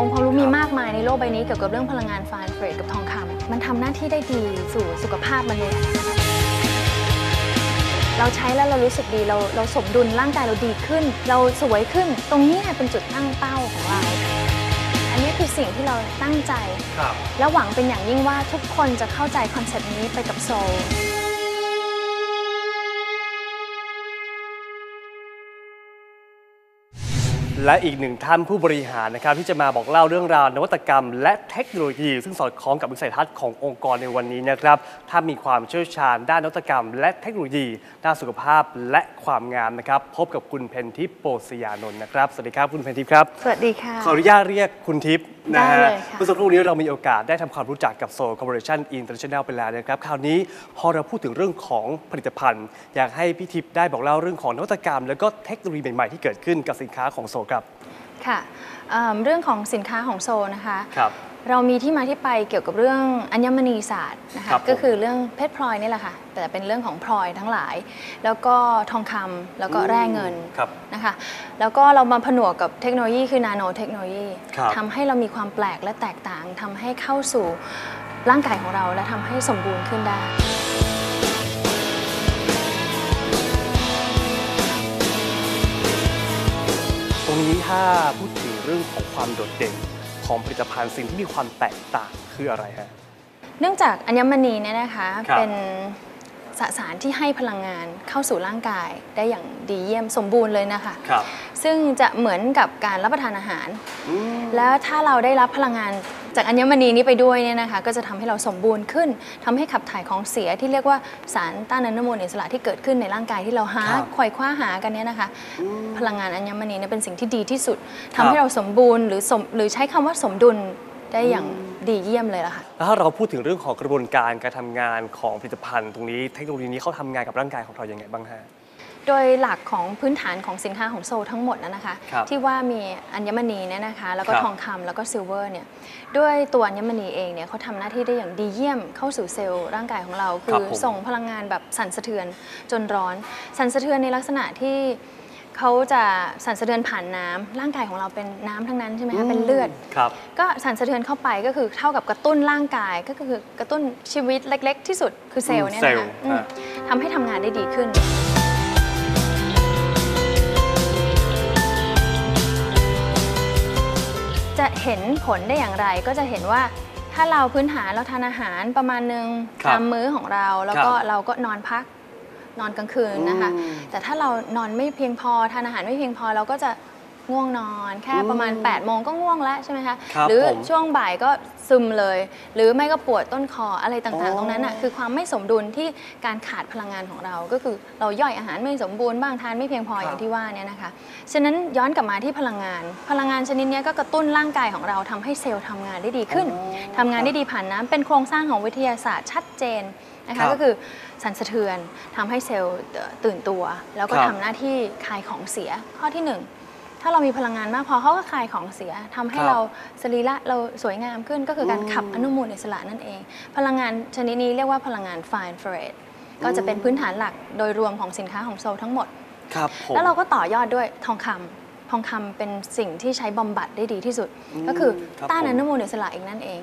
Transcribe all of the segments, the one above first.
องความรู้มีมากมายในโลกใบนี้เกี่ยวกับเรื่องพลังงานฟานเฟรดกับทองคำมันทำหน้าที่ได้ดีสู่สุขภาพมนุษย์เราใช้แล้วเรารู้สึกดีเราเราสมดุลร่างกายเราดีขึ้น เราสวยขึ้น ตรงนี้เป็นจุดตั้งเป้าของเรา อันนี้คือสิ่งที่เราตั้งใจ และหวังเป็นอย่างยิ่งว่าทุกคนจะเข้าใจคอนเซ็ปต์นี้ไปกับโซล และอีกหนึ่งท่านผู้บริหารนะครับที่จะมาบอกเล่าเรื่องราว นวัตกรรม และเทคโนโลยี ซึ่งสอดคล้องกับวิสัยทัศน์ขององค์กรในวันนี้นะครับถ้านมีความเชี่ยวชาญด้านนวัตกรรม และเทคโนโลยี ด้านสุขภาพและความงามนะครับ พบกับคุณเพนทิพย์โปสยานนท์นะครับสวัสดีครับคุณเพนทิพย์ครับ สวัสดีค่ะ ขออนุญาตเรียกคุณทิพย์ นะได้ฮะเลยค่ะเมื่อสักครู่นี้เรามีโอกาสได้ทำความรู้จักกับโซลคอร์ปอเรชั่นอินเตอร์เนชั่นแนลไปแล้วนะครับ คราวนี้พอเราพูดถึงเรื่องของผลิตภัณฑ์ อยากให้พี่ทิพย์ได้บอกเล่าเรื่องของนวัตกรรม แล้วก็เทคโนโลยีใหม่ๆที่เกิดขึ้นกับสินค้าของโซลครับ ค่ะเอิ่มเรื่องของสินค้าของโซลนะคะครับ เรามีที่มาที่ไปเกี่ยวกับเรื่องอัญมณีศาสตร์นะครัคะบผมก็คือเรื่องเพชรพลอยนี่แหละค่ะ แต่เป็นเรื่องของพลอยทั้งหลาย แล้วก็ทองคำแล้วก็แร่เงินครับนะคะแล้วก็เรามาผนวกกับเทคโนโลยีคือนาโนเทคโนโลยีครับทำให้เรามีความแปลกและแตกต่างทำให้เข้าสู่ร่างกายของเราและทำให้สมบูรณ์ขึ้นได้ตรงนี้ถ้าพูดถึงเรื่องของความโดดเด่น ของผลิตภัณฑ์สิ่งที่มีความแตกต่างคืออะไรฮะ เนื่องจากอัญมณีเนี่ยนะคะ ครับ เป็นสสารที่ให้พลังงานเข้าสู่ร่างกายได้อย่างดีเยี่ยมสมบูรณ์เลยนะคะ ครับซึ่งจะเหมือนกับการรับประทานอาหารแล้วถ้าเราได้รับพลังงาน จากอัญมณีนี้ไปด้วยเนี่ยนะคะก็จะทำให้เราสมบูรณ์ขึ้นทำให้ขับถ่ายของเสียที่เรียกว่าสารต้านอนุมูลอิสระที่เกิดขึ้นในร่างกายที่เราหาครับไขว่คว้าหากันเนี่ยนะคะ พลังงานอัญมณีเนี่ยเป็นสิ่งที่ดีที่สุดครัทำบให้เราสมบูรณ์หรือสมหรือใช้คำว่าสมดุลได้อย่างดีเยี่ยมเลยล่ะค่ะ แล้วถ้าเราพูดถึงเรื่องของกระบวนการการทำงานของผลิตภัณฑ์ ตรงนี้เทคโนโลยีนี้เขาทำงานกับร่างกายของเราอย่างไงบ้างฮะ โดยหลักของพื้นฐานของสินค้าของโซลทั้งหมดนะนะคะ ครับที่ว่ามีอัญมณีเนี่ยนะคะ แล้วก็ครับ ทองคำแล้วก็ซิลเวอร์เนี่ยด้วยตัวอัญมณีเองเนี่ยเขาทำหน้าที่ได้อย่างดีเยี่ยมเข้าสู่เซลล์ร่างกายของเรา คืครับอผม ส่งพลังงานแบบสั่นสะเทือนจนร้อน สั่นสะเทือนในลักษณะที่เขาจะสั่นสะเทือนผ่านน้ำร่างกายของเราเป็นน้ำทั้งนั้นใช่ไหมคะเป็นเลือด ครับ ก็สั่นสะเทือนเข้าไปก็คือเท่ากับกระตุ้นร่างกายก็คือกระตุ้นชีวิตเล็ก ๆ ที่สุดคือเซลล์เนี่ยเซนะลล์คะอืมอ่า ทำให้ทำงานได้ดีขึ้น เห็นผลได้อย่างไรก็จะเห็นว่าถ้าเราพื้นฐานเราทานอาหารประมาณหนึ่งครับตามมื้อของเรา แล้วก็ครับเราก็นอนพักนอนกลางคืนนะคะ อืม แต่ถ้าเรานอนไม่เพียงพอทานอาหารไม่เพียงพอเราก็จะ ง่วงนอนแค่ประมาณอืม8โมงก็ง่วงแล้วใช่ไหมคะครับหรือผมช่วงบ่ายก็ซึมเลย หรือไม่ก็ปวดต้นคออะไรอ๋ต่างอๆตรงนั้นอะคือความไม่สมดุลที่การขาดพลังงานของเรา ก็คือเราย่อยอาหารไม่สมบูรณ์บ้างทานไม่เพียงพออย่างที่ว่าเนี่ยนะคะฉะนั้นย้อนกลับมาที่พลังงาน พลังงานชนิดเนี้ยก็กระตุ้นร่างกายของเราทำให้เซลล์ทำงานได้ดีขึ้นทำงานได้ดีผ่านน้ำเป็นโครงสร้างของวิทยาศาสตร์ชัดเจนนะครัคะบก็คือสั่นสะเทือนทำให้เซลล์เอ่อตื่นตัว แล้วก็ครับทำหน้าที่คายของเสียข้อที่หนึ่ง ถ้าเรามีพลังงานมากพอเขาก็คายของเสียทำให้ครับเราสรีระเราสวยงามขึ้นก็คือการขับอนุมูลอิสระนั่นเอง พลังงานชนิดนี้เรียกว่าพลังงาน fine infrared ก็จะเป็นพื้นฐานหลักโดยรวมของสินค้าของโซลทั้งหมดครับผมแล้วเราก็ต่อยอดด้วยทองคำทองคำเป็นสิ่งที่ใช้บำบัดได้ดีที่สุดอืมก็คือครับต้านผมอนุมูลอิสระอีกนั่นเอง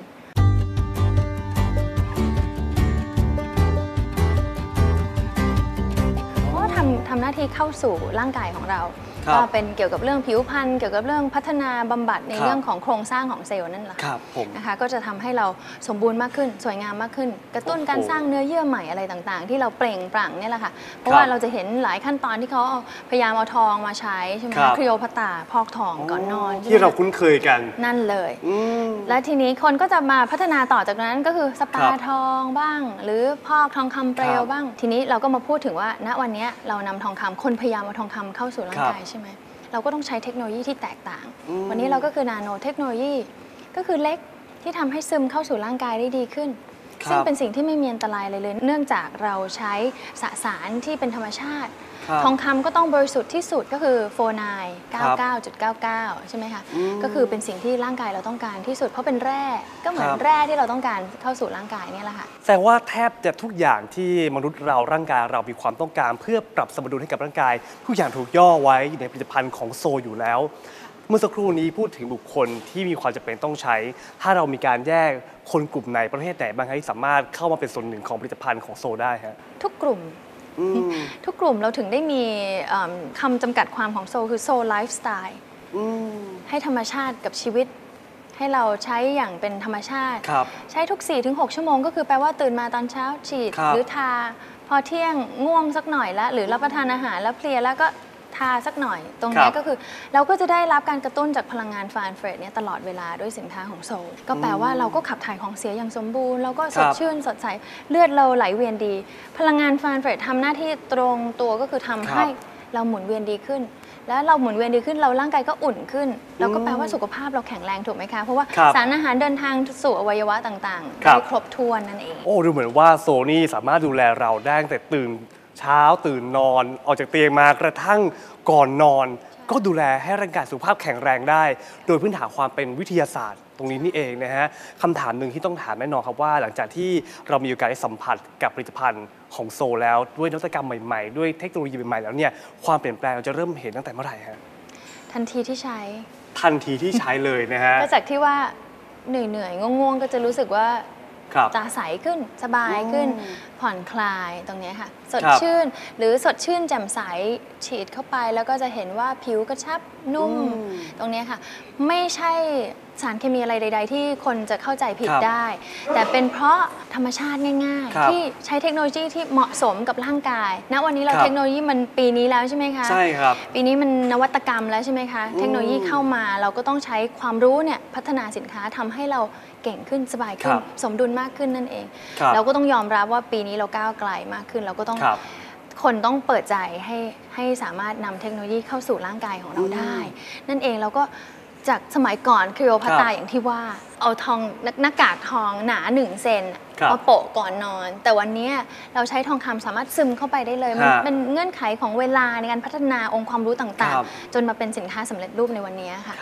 เพราะว่าทำทำหน้าที่เข้าสู่ร่างกายของเรา ครับก็เป็นเกี่ยวกับเรื่องผิวพรรณเกี่ยวกับเรื่องพัฒนาบำบัดในครับ เรื่องของโครงสร้างของเซลล์นั่นแหละคค่ะรับผม นะคะ ก็จะทำให้เราสมบูรณ์มากขึ้น สวยงามมากขึ้น กระตุ้นโอ้โหการสร้างเนื้อเยื่อใหม่อะไรต่างๆ ที่เราเปล่งปลั่งเนี่ยแหละค่ะ เพราะครับว่าเราจะเห็นหลายขั้นตอนที่เขาเอาพยายามเอาทองมาใช้ใช่ไหมครับคริโอพัตตาพอกทองก่อนนอนใช่ไหมที่เราคุ้นเคยกันนั่นเลย อืม และทีนี้คนก็จะมาพัฒนาต่อจากนั้นก็คือสปาครับทองบ้าง หรือพอกทองคำเปลวครับบ้าง ทีนี้เราก็มาพูดถึงว่าณวันนี้เรานำทองคำคนพยายามเอาทองคำเข้าสู่ร่างครับ กายใช่ไหมเราก็ต้องใช้เทคโนโลยีที่แตกต่างอืมวันนี้เราก็คือนาโนเทคโนโลยี ก็คือเล็กที่ทำให้ซึมเข้าสู่ร่างกายได้ดีขึ้นครับซึ่งเป็นสิ่งที่ไม่มีอันตรายเลยเลย เนื่องจากเราใช้สสารที่เป็นธรรมชาติครับ ทองคำก็ต้องบริสุทธิ์ที่สุดก็คือโฟนายครับ99.99 ใช่ไหมคะอืมก็คือเป็นสิ่งที่ร่างกายเราต้องการที่สุด เพราะเป็นแร่ก็เหมือนครับแร่ที่เราต้องการเข้าสู่ร่างกายเนี่ยแหละค่ะแสดงว่าแทบจะทุกอย่างที่มนุษย์เราร่างกายเรามีความต้องการ เพื่อปรับสมดุลให้กับร่างกาย ทุกอย่างถูกย่อไว้อยู่ในผลิตภัณฑ์ของโซอยู่แล้วเมื่อสักครู่นี้พูดถึงบุคคลที่มีความจำเป็นต้องใช้ ถ้าเรามีการแยกคนกลุ่มไหนประเภทไหนบ้างครับที่สามารถเข้ามาเป็นส่วนหนึ่งของผลิตภัณฑ์ของโซได้ฮะทุกกลุ่มอืม ทุกกลุ่มเราถึงได้มีเอิ่มคำจำกัดความของโซคือโซไลฟ์สไตล์อืมให้ธรรมชาติกับชีวิต ให้เราใช้อย่างเป็นธรรมชาติครับใช้ทุก 4-6 ชั่วโมงก็คือแปลว่าตื่นมาตอนเช้าฉีดครับหรือทา พอเที่ยงง่วงสักหน่อยแล้วหรือรับประทานอาหารแล้วเพลียแล้วก็ ทาสักหน่อย ตรงครันี้บก็คือเราก็จะได้รับการกระตุ้นจากพลังงานฟานเฟรดเนี่ยตลอดเวลาด้วยสินค้าของโซลก็แปลว่าเราก็ขับถ่ายของเสียอย่างสมบูรณ์เราก็สดครับชื่นสดใสเลือดเราไหลเวียนดี พลังงานฟานเฟรดทำหน้าที่ตรงตัวก็คือทำให้เราหมุนเวียนดีขึ้น แล้วเราหมุนเวียนดีขึ้นเราร่างกายก็อุ่นขึ้น แล้วก็แปลว่าสุขภาพเราแข็งแรงถูกไหมคะ เพราะว่าครับสารอาหารเดินทางสู่อวัยวะต่างๆครับได้ครบถ้วนนั่นเอง โอ้ ดูเหมือนว่าโซนี่สามารถดูแลเราได้ตั้งแต่ตื่น เช้าตื่นนอน ออกจากเตียงมากระทั่งก่อนนอน ก็ดูแลให้ร่างกายสุขภาพแข็งแรงได้ โดยพื้นฐานความเป็นวิทยาศาสตร์ ตรงนี้นี่เองนะฮะคำถามหนึ่งที่ต้องถามแน่นอนครับว่า หลังจากที่เรามีโอกาสได้สัมผัสกับผลิตภัณฑ์ของโซแล้ว ด้วยนวัตกรรมใหม่ๆ ด้วยเทคโนโลยีใหม่ๆแล้วเนี่ยความเปลี่ยนแปลงเราจะเริ่มเห็นตั้งแต่เมื่อไหร่ฮะทันทีที่ใช้ ทันทีที่ใช้เลยนะฮะก็จากที่ว่าเหนื่อยๆง่วงๆก็จะรู้สึกว่า ครับตาใสขึ้นสบายขึ้นอืมผ่อนคลายตรงเนี้ยค่ะ สดครับชื่น หรือสดชื่นแจ่มใสฉีดเข้าไป แล้วก็จะเห็นว่าผิวกระชับนุ่ม อืมตรงเนี้ยค่ะ ไม่ใช่สารเคมีอะไรใด ๆ ที่คนจะเข้าใจผิดครับได้ แต่เป็นเพราะธรรมชาติง่าย ครับๆ ที่ใช้เทคโนโลยีที่เหมาะสมกับร่างกายณวันนี้เราครับ เทคโนโลยีมันปีนี้แล้วใช่ไหมคะ ใช่ครับ ปีนี้มันนวัตกรรมแล้วใช่ไหมคะ เทคโนโลยีเข้ามาเราก็ต้องใช้ความรู้เนี่ยพัฒนาสินค้าทำให้เรา เก่งขึ้นสบายขึ้คนรับสมดุลมากขึ้นนั่นเองครับเราก็ต้องยอมรับว่าปีนี้เราก้าวไกลมากขึ้น เราก็ต้องครับคนต้องเปิดใจให้ให้สามารถนำเทคโนโลยีเข้าสู่ร่างกายของเราได้ นั่นเองเราก็จากสมัยก่อนครีโอพัตตาครับอย่างที่ว่าเอาทองหน้าหน้ากากทองหนาหนึ่งเซนครับมาโปะก่อนนอน แต่วันนี้เราใช้ทองคำสามารถซึมเข้าไปได้เลย มันฮะเป็นเงื่อนไขของเวลาในการพัฒนาองค์ความรู้ต่างครับๆจนมาเป็นสินค้าสำเร็จรูปในวันนี้ค่ะ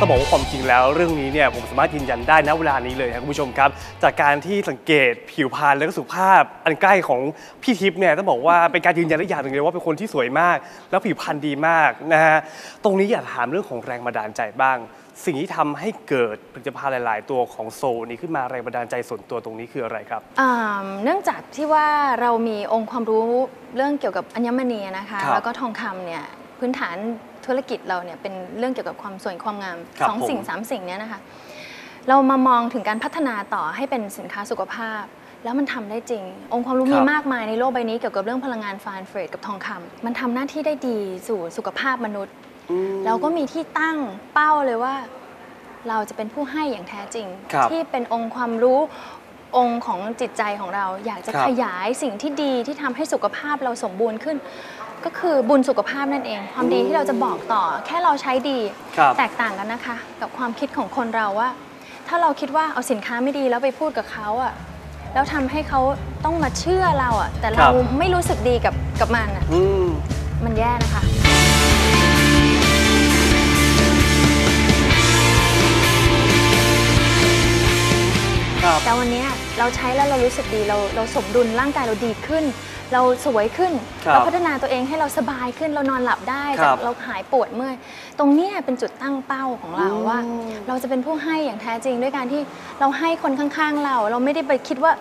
ต้องบอกว่าความจริงแล้วเรื่องนี้เนี่ยผมสามารถยืนยันได้นะเวลานี้เลยครับคุณผู้ชมครับ จากการที่สังเกตผิวพรรณและก็สุขภาพอันใกล้ของพี่ทิพย์เนี่ยต้องบอกว่าเป็นการยืนยันได้อย่างหนึ่งเลยว่าเป็นคนที่สวยมาก แล้วผิวพรรณดีมากนะฮะตรงนี้อยากถามเรื่องของแรงบันดาลใจบ้าง สิ่งที่ทำให้เกิดผลิตภัณฑ์หลาย ๆ ตัวของโซนี้ขึ้นมาแรงบันดาลใจส่วนตัวตรงนี้คืออะไรครับอ่าเนื่องจากที่ว่าเรามีองค์ความรู้เรื่องเกี่ยวกับอัญมณีนะคะครับแล้วก็ทองคำเนี่ยพื้นฐาน ธุรกิจเราเนี่ยเป็นเรื่องเกี่ยวกับความสวยความงามครับสองสิ่งผม สามสิ่งเนี้ยนะคะเรามามองถึงการพัฒนาต่อให้เป็นสินค้าสุขภาพ แล้วมันทำได้จริง องค์ความรู้ครับมีมากมายในโลกใบนี้เกี่ยวกับเรื่องพลังงานฟานเฟรดกับทองคำมันทำหน้าที่ได้ดีสู่สุขภาพมนุษย์เราก็มีที่ตั้งเป้าเลยว่า เราจะเป็นผู้ให้อย่างแท้จริง ครับที่เป็นองค์ความรู้องค์ของจิตใจของเรา อยากจะครับ ขยายสิ่งที่ดีที่ทำให้สุขภาพเราสมบูรณ์ขึ้น ก็คือบุญสุขภาพนั่นเอง ความดีที่เราจะบอกต่อ แค่เราใช้ดีครับแตกต่างกันนะคะ กับความคิดของคนเราว่า ถ้าเราคิดว่าเอาสินค้าไม่ดีแล้วไปพูดกับเขาอะแล้วทำให้เขาต้องมาเชื่อเราอะแต่เราไม่รู้สึกดีกับกับมันอะอืม มันแย่นะคะ ครับ แต่วันเนี้ยเราใช้แล้วเรารู้สึกดีเราเราสมดุลร่างกายเราดีขึ้น เราสวยขึ้น ครับเราพัฒนาตัวเองให้เราสบายขึ้นเรานอนหลับได้ครัจากบเราหายปวดเมื่อยตรงเนี้ยเป็นจุดตั้งเป้าของเราอืมว่า เราจะเป็นผู้ให้อย่างแท้จริงด้วยการที่เราให้คนข้างๆเรา เราไม่ได้ไปคิดว่า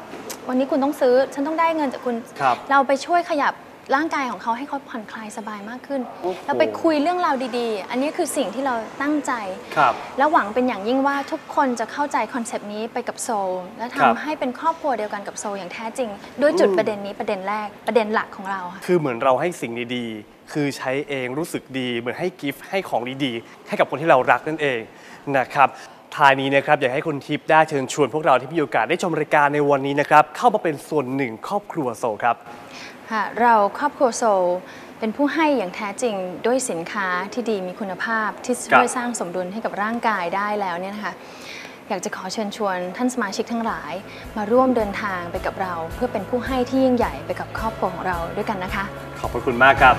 วันนี้คุณต้องซื้อ ฉันต้องได้เงินจากคุณ ครับ เราไปช่วยขยับ ร่างกายของเขาให้เขาผ่อนคลายสบายมากขึ้นโอ้โหเราไปคุยเรื่องราวดีๆ อันนี้คือสิ่งที่เราตั้งใจ ครับ และหวังเป็นอย่างยิ่งว่าทุกคนจะเข้าใจคอนเซปต์นี้ไปกับโซลและครัทำบ ให้เป็นครอบครัวเดียวกันกับโซลอย่างแท้จริง ด้วยจุดอืมประเด็นนี้ประเด็นแรกประเด็นหลักของเราค่ะ คือเหมือนเราให้สิ่งดีๆ คือใช้เองรู้สึกดี เหมือนให้กิฟต์ให้ของดีๆ ให้กับคนที่เรารักนั่นเองนะครับทายนี้นะครับอยากให้คุณทิพย์ได้เชิญชวนพวกเราที่มีโอกาสได้ชมรายการในวันนี้นะครับเข้ามาเป็นส่วนหนึ่งครอบครัวโซครับ ค่ะเราครอบครัวโซลเป็นผู้ให้อย่างแท้จริงด้วยสินค้าที่ดีมีคุณภาพที่ช่วยสร้างสมดุลให้กับร่างกายได้แล้วเนี่ยนะคะอยากจะขอเชิญชวนท่านสมาชิกทั้งหลาย มาร่วมเดินทางไปกับเรา เพื่อเป็นผู้ให้ที่ยิ่งใหญ่ไปกับครอบครัวของเราด้วยกันนะคะ ขอบพระคุณมากครับ